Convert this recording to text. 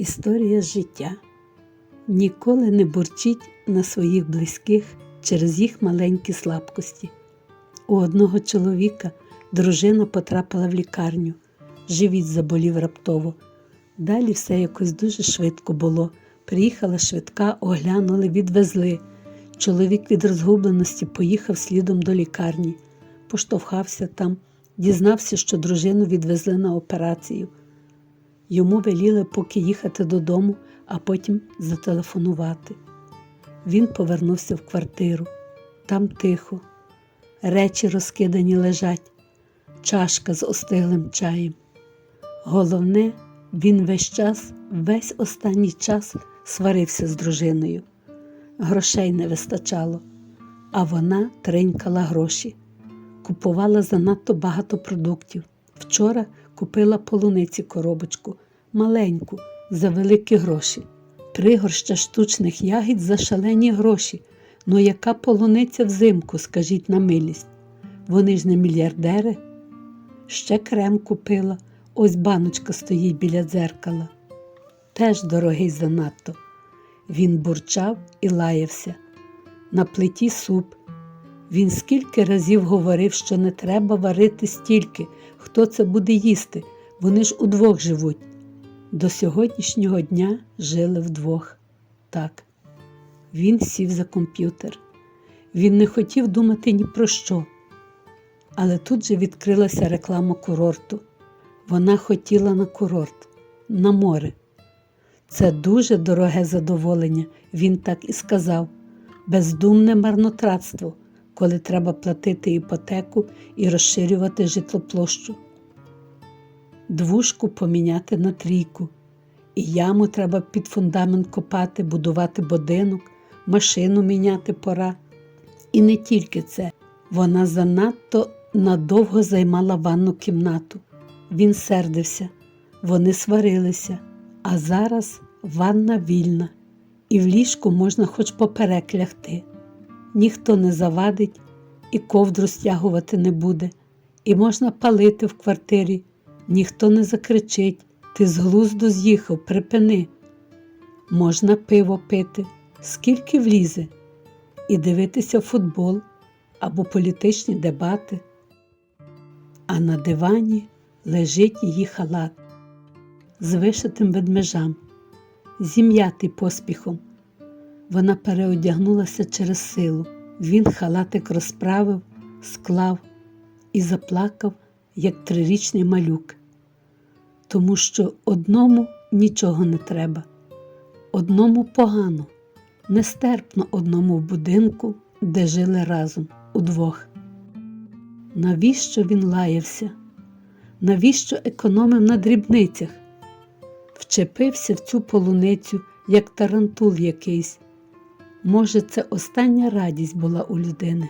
Історія життя. Ніколи не бурчіть на своїх близьких через їх маленькі слабкості. У одного чоловіка дружина потрапила в лікарню, живіт заболів раптово. Далі все якось дуже швидко було. Приїхала швидка, оглянули, відвезли. Чоловік від розгубленості поїхав слідом до лікарні, поштовхався там, дізнався, що дружину відвезли на операцію. Йому веліли поки їхати додому, а потім зателефонувати. Він повернувся в квартиру. Там тихо, речі розкидані лежать, чашка з остиглим чаєм. Головне, він весь час, весь останній час сварився з дружиною. Грошей не вистачало, а вона тринькала гроші, купувала занадто багато продуктів. Вчора купила полуниці коробочку, маленьку, за великі гроші. Пригорща штучних ягід за шалені гроші. Ну яка полуниця взимку, скажіть на милість. Вони ж не мільярдери. Ще крем купила, ось баночка стоїть біля дзеркала. Теж дорогий занадто. Він бурчав і лаявся. На плиті суп. Він скільки разів говорив, що не треба варити стільки, хто це буде їсти, вони ж удвох живуть. До сьогоднішнього дня жили вдвох. Так, він сів за комп'ютер. Він не хотів думати ні про що. Але тут же відкрилася реклама курорту. Вона хотіла на курорт, на море. Це дуже дороге задоволення, він так і сказав. Бездумне марнотратство, коли треба платити іпотеку і розширювати житлоплощу. Двушку поміняти на трійку, і яму треба під фундамент копати, будувати будинок, машину міняти пора. І не тільки це, вона занадто надовго займала ванну кімнату. Він сердився, вони сварилися, а зараз ванна вільна, і в ліжку можна хоч поперек лягти. Ніхто не завадить і ковдру стягувати не буде, і можна палити в квартирі, ніхто не закричить, ти з глузду з'їхав, припини. Можна пиво пити, скільки влізе, і дивитися футбол або політичні дебати. А на дивані лежить її халат з вишитим ведмежам, зім'ятий поспіхом. Вона переодягнулася через силу. Він халатик розправив, склав і заплакав, як трирічний малюк. Тому що одному нічого не треба, одному погано, нестерпно одному в будинку, де жили разом удвох. Навіщо він лаявся? Навіщо економив на дрібницях? Вчепився в цю полуницю, як тарантул якийсь. Може, це остання радість була у людини.